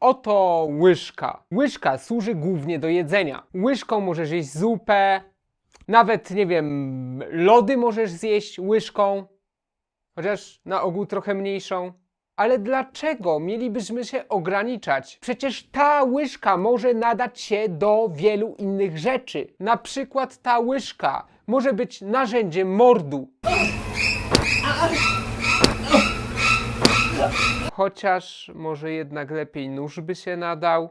Oto łyżka. Łyżka służy głównie do jedzenia. Łyżką możesz jeść zupę, nawet, nie wiem, lody możesz zjeść łyżką, chociaż na ogół trochę mniejszą. Ale dlaczego mielibyśmy się ograniczać? Przecież ta łyżka może nadać się do wielu innych rzeczy. Na przykład ta łyżka może być narzędziem mordu. Chociaż może jednak lepiej nóż by się nadał.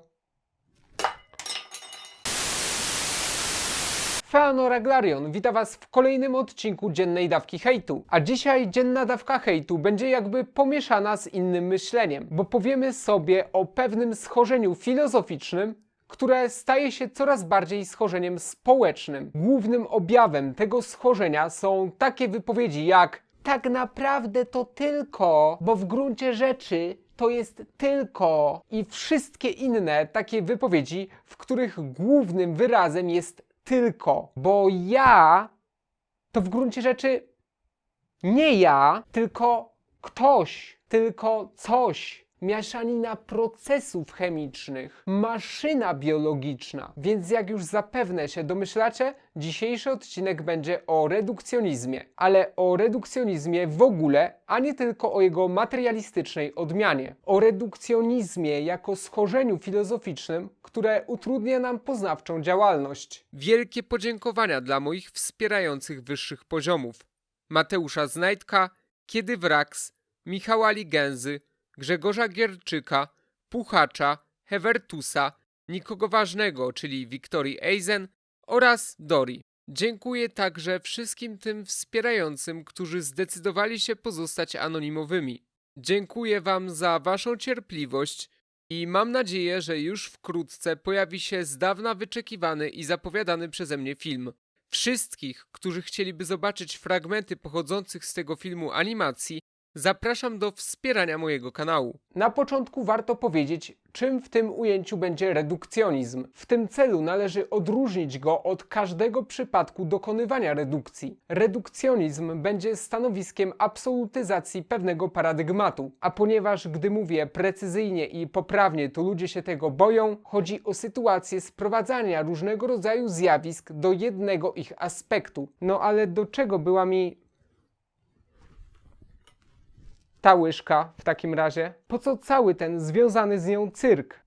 Feanor Glarion wita Was w kolejnym odcinku Dziennej Dawki Hejtu. A dzisiaj Dzienna Dawka Hejtu będzie jakby pomieszana z innym myśleniem, bo powiemy sobie o pewnym schorzeniu filozoficznym, które staje się coraz bardziej schorzeniem społecznym. Głównym objawem tego schorzenia są takie wypowiedzi jak tak naprawdę to tylko, bo w gruncie rzeczy to jest tylko i wszystkie inne takie wypowiedzi, w których głównym wyrazem jest tylko, bo ja to w gruncie rzeczy nie ja, tylko ktoś, tylko coś. Mieszanina procesów chemicznych, maszyna biologiczna. Więc jak już zapewne się domyślacie, dzisiejszy odcinek będzie o redukcjonizmie, ale o redukcjonizmie w ogóle, a nie tylko o jego materialistycznej odmianie. O redukcjonizmie jako schorzeniu filozoficznym, które utrudnia nam poznawczą działalność. Wielkie podziękowania dla moich wspierających wyższych poziomów. Mateusza Znajdka, Kiedy Wraks, Michała Ligęzy, Grzegorza Gierczyka, Puchacza, Hewertusa, nikogo ważnego, czyli Wiktorii Eisen oraz Dori. Dziękuję także wszystkim tym wspierającym, którzy zdecydowali się pozostać anonimowymi. Dziękuję Wam za Waszą cierpliwość i mam nadzieję, że już wkrótce pojawi się z dawna wyczekiwany i zapowiadany przeze mnie film. Wszystkich, którzy chcieliby zobaczyć fragmenty pochodzących z tego filmu animacji, zapraszam do wspierania mojego kanału. Na początku warto powiedzieć, czym w tym ujęciu będzie redukcjonizm. W tym celu należy odróżnić go od każdego przypadku dokonywania redukcji. Redukcjonizm będzie stanowiskiem absolutyzacji pewnego paradygmatu, a ponieważ gdy mówię precyzyjnie i poprawnie, to ludzie się tego boją, chodzi o sytuację sprowadzania różnego rodzaju zjawisk do jednego ich aspektu. No ale do czego była mi ta łyżka w takim razie? Po co cały ten związany z nią cyrk?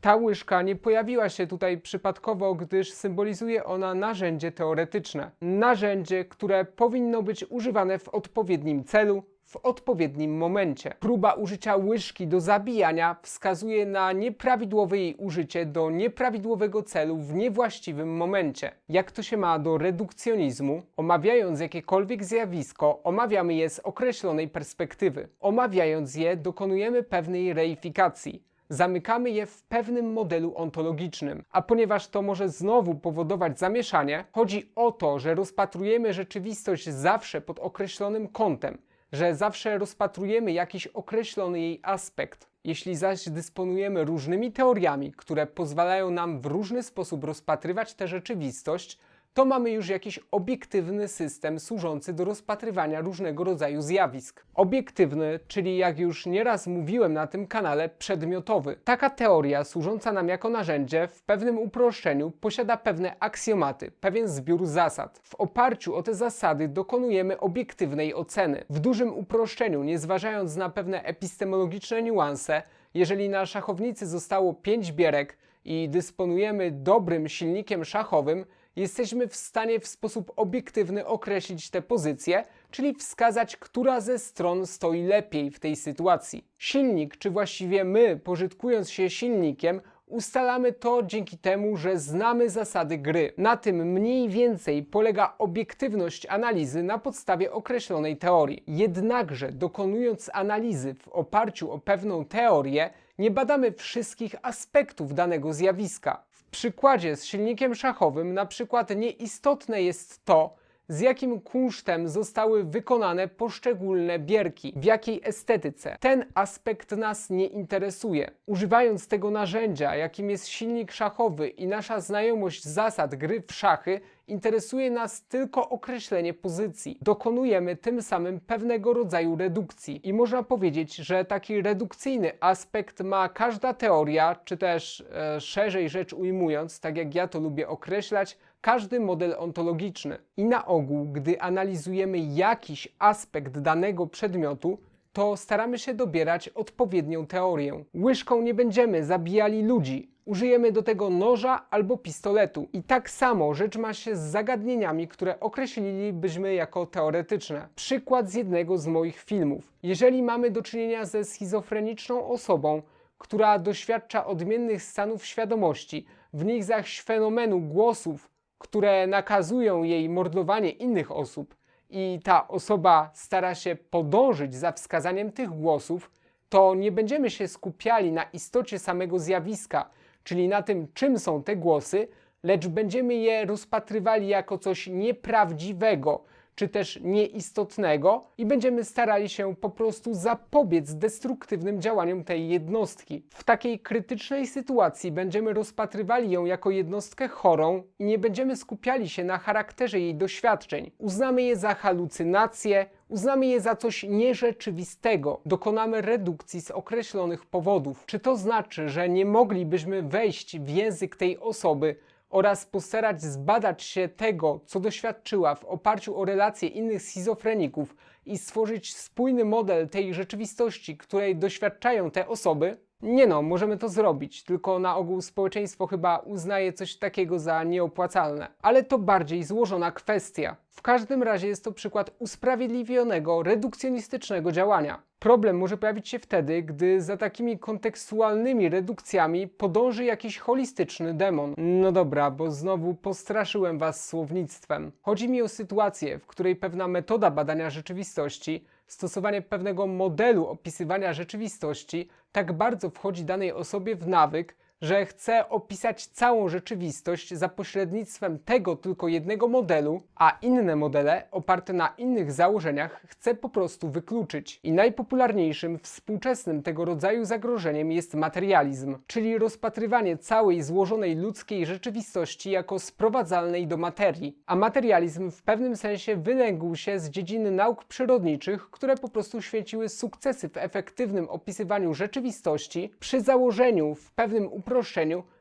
Ta łyżka nie pojawiła się tutaj przypadkowo, gdyż symbolizuje ona narzędzie teoretyczne. Narzędzie, które powinno być używane w odpowiednim celu, w odpowiednim momencie. Próba użycia łyżki do zabijania wskazuje na nieprawidłowe jej użycie do nieprawidłowego celu w niewłaściwym momencie. Jak to się ma do redukcjonizmu? Omawiając jakiekolwiek zjawisko, omawiamy je z określonej perspektywy. Omawiając je, dokonujemy pewnej reifikacji zamykamy je w pewnym modelu ontologicznym. A ponieważ to może znowu powodować zamieszanie, chodzi o to, że rozpatrujemy rzeczywistość zawsze pod określonym kątem, że zawsze rozpatrujemy jakiś określony jej aspekt. Jeśli zaś dysponujemy różnymi teoriami, które pozwalają nam w różny sposób rozpatrywać tę rzeczywistość, to mamy już jakiś obiektywny system służący do rozpatrywania różnego rodzaju zjawisk. Obiektywny, czyli jak już nieraz mówiłem na tym kanale, przedmiotowy. Taka teoria, służąca nam jako narzędzie, w pewnym uproszczeniu posiada pewne aksjomaty, pewien zbiór zasad. W oparciu o te zasady dokonujemy obiektywnej oceny. W dużym uproszczeniu, nie zważając na pewne epistemologiczne niuanse, jeżeli na szachownicy zostało 5 bierek i dysponujemy dobrym silnikiem szachowym, jesteśmy w stanie w sposób obiektywny określić tę pozycję, czyli wskazać, która ze stron stoi lepiej w tej sytuacji. Silnik, czy właściwie my, pożytkując się silnikiem, ustalamy to dzięki temu, że znamy zasady gry. Na tym mniej więcej polega obiektywność analizy na podstawie określonej teorii. Jednakże, dokonując analizy w oparciu o pewną teorię, nie badamy wszystkich aspektów danego zjawiska. Przykładzie z silnikiem szachowym, na przykład nieistotne jest to, z jakim kunsztem zostały wykonane poszczególne bierki, w jakiej estetyce. Ten aspekt nas nie interesuje. Używając tego narzędzia, jakim jest silnik szachowy i nasza znajomość zasad gry w szachy interesuje nas tylko określenie pozycji. Dokonujemy tym samym pewnego rodzaju redukcji. I można powiedzieć, że taki redukcyjny aspekt ma każda teoria, czy też e, szerzej rzecz ujmując, tak jak ja to lubię określać, każdy model ontologiczny. I na ogół, gdy analizujemy jakiś aspekt danego przedmiotu, to staramy się dobierać odpowiednią teorię. Łyżką nie będziemy zabijali ludzi. Użyjemy do tego noża albo pistoletu. I tak samo rzecz ma się z zagadnieniami, które określilibyśmy jako teoretyczne. Przykład z jednego z moich filmów. Jeżeli mamy do czynienia ze schizofreniczną osobą, która doświadcza odmiennych stanów świadomości, w nich zaś fenomenu głosów, które nakazują jej mordowanie innych osób, i ta osoba stara się podążyć za wskazaniem tych głosów, to nie będziemy się skupiali na istocie samego zjawiska, czyli na tym, czym są te głosy, lecz będziemy je rozpatrywali jako coś nieprawdziwego, czy też nieistotnego i będziemy starali się po prostu zapobiec destruktywnym działaniom tej jednostki. W takiej krytycznej sytuacji będziemy rozpatrywali ją jako jednostkę chorą i nie będziemy skupiali się na charakterze jej doświadczeń. Uznamy je za halucynacje, uznamy je za coś nierzeczywistego, dokonamy redukcji z określonych powodów. Czy to znaczy, że nie moglibyśmy wejść w język tej osoby, oraz postarać zbadać się tego, co doświadczyła w oparciu o relacje innych schizofreników i stworzyć spójny model tej rzeczywistości, której doświadczają te osoby? Nie no, możemy to zrobić, tylko na ogół społeczeństwo chyba uznaje coś takiego za nieopłacalne. Ale to bardziej złożona kwestia. W każdym razie jest to przykład usprawiedliwionego, redukcjonistycznego działania. Problem może pojawić się wtedy, gdy za takimi kontekstualnymi redukcjami podąży jakiś holistyczny demon. No dobra, bo znowu postraszyłem was słownictwem. Chodzi mi o sytuację, w której pewna metoda badania rzeczywistości stosowanie pewnego modelu opisywania rzeczywistości tak bardzo wchodzi danej osobie w nawyk, że chce opisać całą rzeczywistość za pośrednictwem tego tylko jednego modelu, a inne modele oparte na innych założeniach chce po prostu wykluczyć. I najpopularniejszym współczesnym tego rodzaju zagrożeniem jest materializm, czyli rozpatrywanie całej złożonej ludzkiej rzeczywistości jako sprowadzalnej do materii. A materializm w pewnym sensie wylęgł się z dziedziny nauk przyrodniczych, które po prostu świeciły sukcesy w efektywnym opisywaniu rzeczywistości przy założeniu w pewnym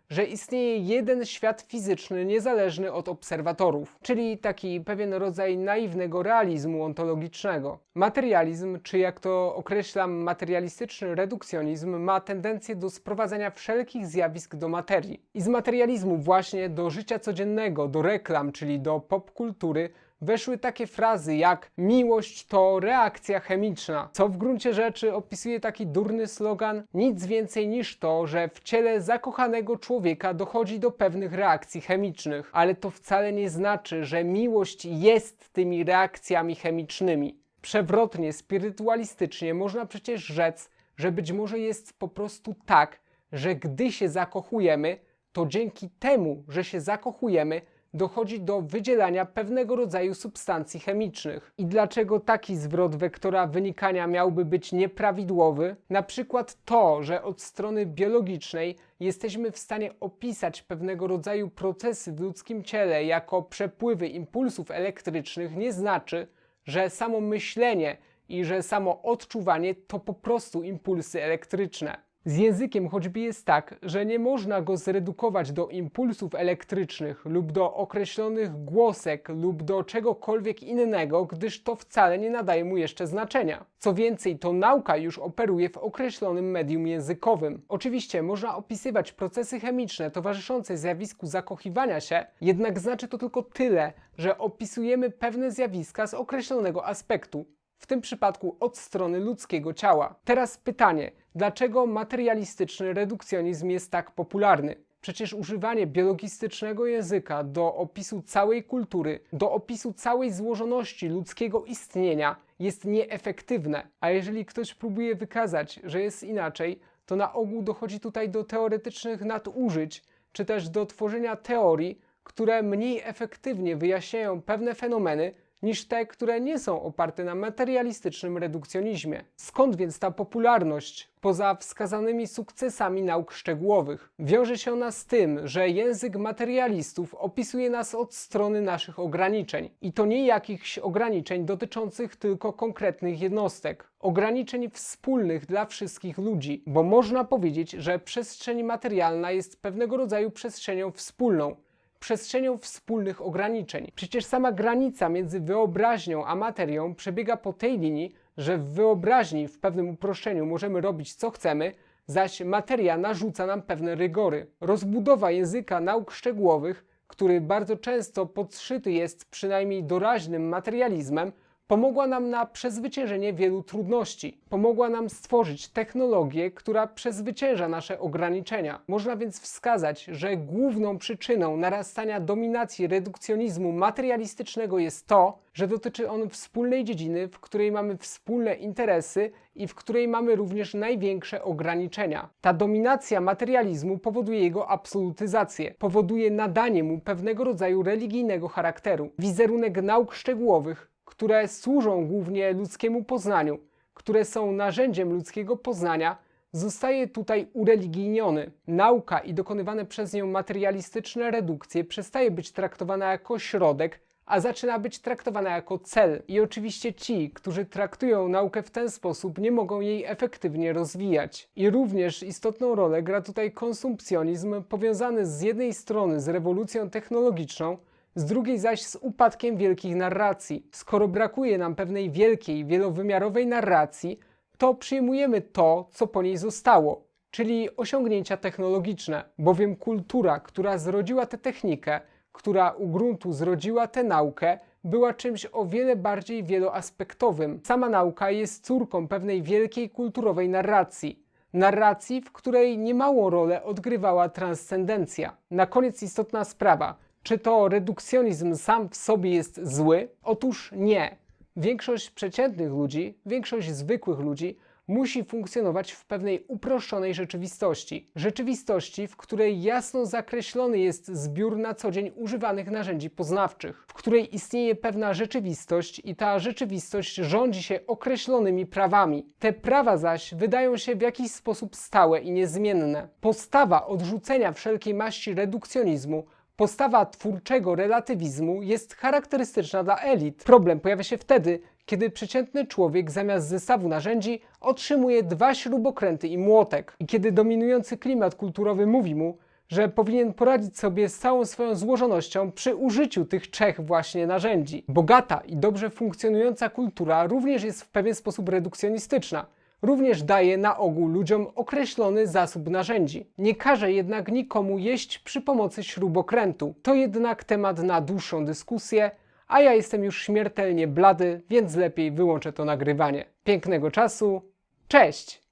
że istnieje jeden świat fizyczny niezależny od obserwatorów, czyli taki pewien rodzaj naiwnego realizmu ontologicznego. Materializm, czy jak to określam, materialistyczny redukcjonizm, ma tendencję do sprowadzania wszelkich zjawisk do materii. I z materializmu właśnie do życia codziennego, do reklam, czyli do popkultury, weszły takie frazy jak miłość to reakcja chemiczna, co w gruncie rzeczy opisuje taki durny slogan nic więcej niż to, że w ciele zakochanego człowieka dochodzi do pewnych reakcji chemicznych, ale to wcale nie znaczy, że miłość jest tymi reakcjami chemicznymi. Przewrotnie, spirytualistycznie można przecież rzec, że być może jest po prostu tak, że gdy się zakochujemy, to dzięki temu, że się zakochujemy, dochodzi do wydzielania pewnego rodzaju substancji chemicznych. I dlaczego taki zwrot wektora wynikania miałby być nieprawidłowy? Na przykład to, że od strony biologicznej jesteśmy w stanie opisać pewnego rodzaju procesy w ludzkim ciele jako przepływy impulsów elektrycznych, nie znaczy, że samo myślenie i że samo odczuwanie to po prostu impulsy elektryczne. Z językiem choćby jest tak, że nie można go zredukować do impulsów elektrycznych lub do określonych głosek lub do czegokolwiek innego, gdyż to wcale nie nadaje mu jeszcze znaczenia. Co więcej, to nauka już operuje w określonym medium językowym. Oczywiście można opisywać procesy chemiczne towarzyszące zjawisku zakochiwania się, jednak znaczy to tylko tyle, że opisujemy pewne zjawiska z określonego aspektu w tym przypadku od strony ludzkiego ciała. Teraz pytanie, dlaczego materialistyczny redukcjonizm jest tak popularny? Przecież używanie biologistycznego języka do opisu całej kultury, do opisu całej złożoności ludzkiego istnienia jest nieefektywne. A jeżeli ktoś próbuje wykazać, że jest inaczej, to na ogół dochodzi tutaj do teoretycznych nadużyć, czy też do tworzenia teorii, które mniej efektywnie wyjaśniają pewne fenomeny, niż te, które nie są oparte na materialistycznym redukcjonizmie. Skąd więc ta popularność, poza wskazanymi sukcesami nauk szczegółowych? Wiąże się ona z tym, że język materialistów opisuje nas od strony naszych ograniczeń. I to nie jakichś ograniczeń dotyczących tylko konkretnych jednostek. Ograniczeń wspólnych dla wszystkich ludzi, bo można powiedzieć, że przestrzeń materialna jest pewnego rodzaju przestrzenią wspólną przestrzenią wspólnych ograniczeń. Przecież sama granica między wyobraźnią a materią przebiega po tej linii, że w wyobraźni w pewnym uproszczeniu możemy robić co chcemy, zaś materia narzuca nam pewne rygory. Rozbudowa języka nauk szczegółowych, który bardzo często podszyty jest przynajmniej doraźnym materializmem, pomogła nam na przezwyciężenie wielu trudności. Pomogła nam stworzyć technologię, która przezwycięża nasze ograniczenia. Można więc wskazać, że główną przyczyną narastania dominacji redukcjonizmu materialistycznego jest to, że dotyczy on wspólnej dziedziny, w której mamy wspólne interesy i w której mamy również największe ograniczenia. Ta dominacja materializmu powoduje jego absolutyzację, powoduje nadanie mu pewnego rodzaju religijnego charakteru. Wizerunek nauk szczegółowych które służą głównie ludzkiemu poznaniu, które są narzędziem ludzkiego poznania, zostaje tutaj ureligijniony. Nauka i dokonywane przez nią materialistyczne redukcje przestaje być traktowana jako środek, a zaczyna być traktowana jako cel. I oczywiście ci, którzy traktują naukę w ten sposób, nie mogą jej efektywnie rozwijać. I również istotną rolę gra tutaj konsumpcjonizm powiązany z jednej strony z rewolucją technologiczną, z drugiej zaś z upadkiem wielkich narracji. Skoro brakuje nam pewnej wielkiej, wielowymiarowej narracji, to przyjmujemy to, co po niej zostało, czyli osiągnięcia technologiczne, bowiem kultura, która zrodziła tę technikę, która u gruntu zrodziła tę naukę, była czymś o wiele bardziej wieloaspektowym. Sama nauka jest córką pewnej wielkiej kulturowej narracji. Narracji, w której niemałą rolę odgrywała transcendencja. Na koniec istotna sprawa. Czy to redukcjonizm sam w sobie jest zły? Otóż nie. Większość przeciętnych ludzi, większość zwykłych ludzi musi funkcjonować w pewnej uproszczonej rzeczywistości. Rzeczywistości, w której jasno zakreślony jest zbiór na co dzień używanych narzędzi poznawczych, w której istnieje pewna rzeczywistość i ta rzeczywistość rządzi się określonymi prawami. Te prawa zaś wydają się w jakiś sposób stałe i niezmienne. Postawa odrzucenia wszelkiej maści redukcjonizmu Postawa twórczego relatywizmu jest charakterystyczna dla elit. Problem pojawia się wtedy, kiedy przeciętny człowiek zamiast zestawu narzędzi otrzymuje dwa śrubokręty i młotek. I kiedy dominujący klimat kulturowy mówi mu, że powinien poradzić sobie z całą swoją złożonością przy użyciu tych trzech właśnie narzędzi. Bogata i dobrze funkcjonująca kultura również jest w pewien sposób redukcjonistyczna również daje na ogół ludziom określony zasób narzędzi. Nie każe jednak nikomu jeść przy pomocy śrubokrętu. To jednak temat na dłuższą dyskusję, a ja jestem już śmiertelnie blady, więc lepiej wyłączę to nagrywanie. Pięknego czasu, cześć!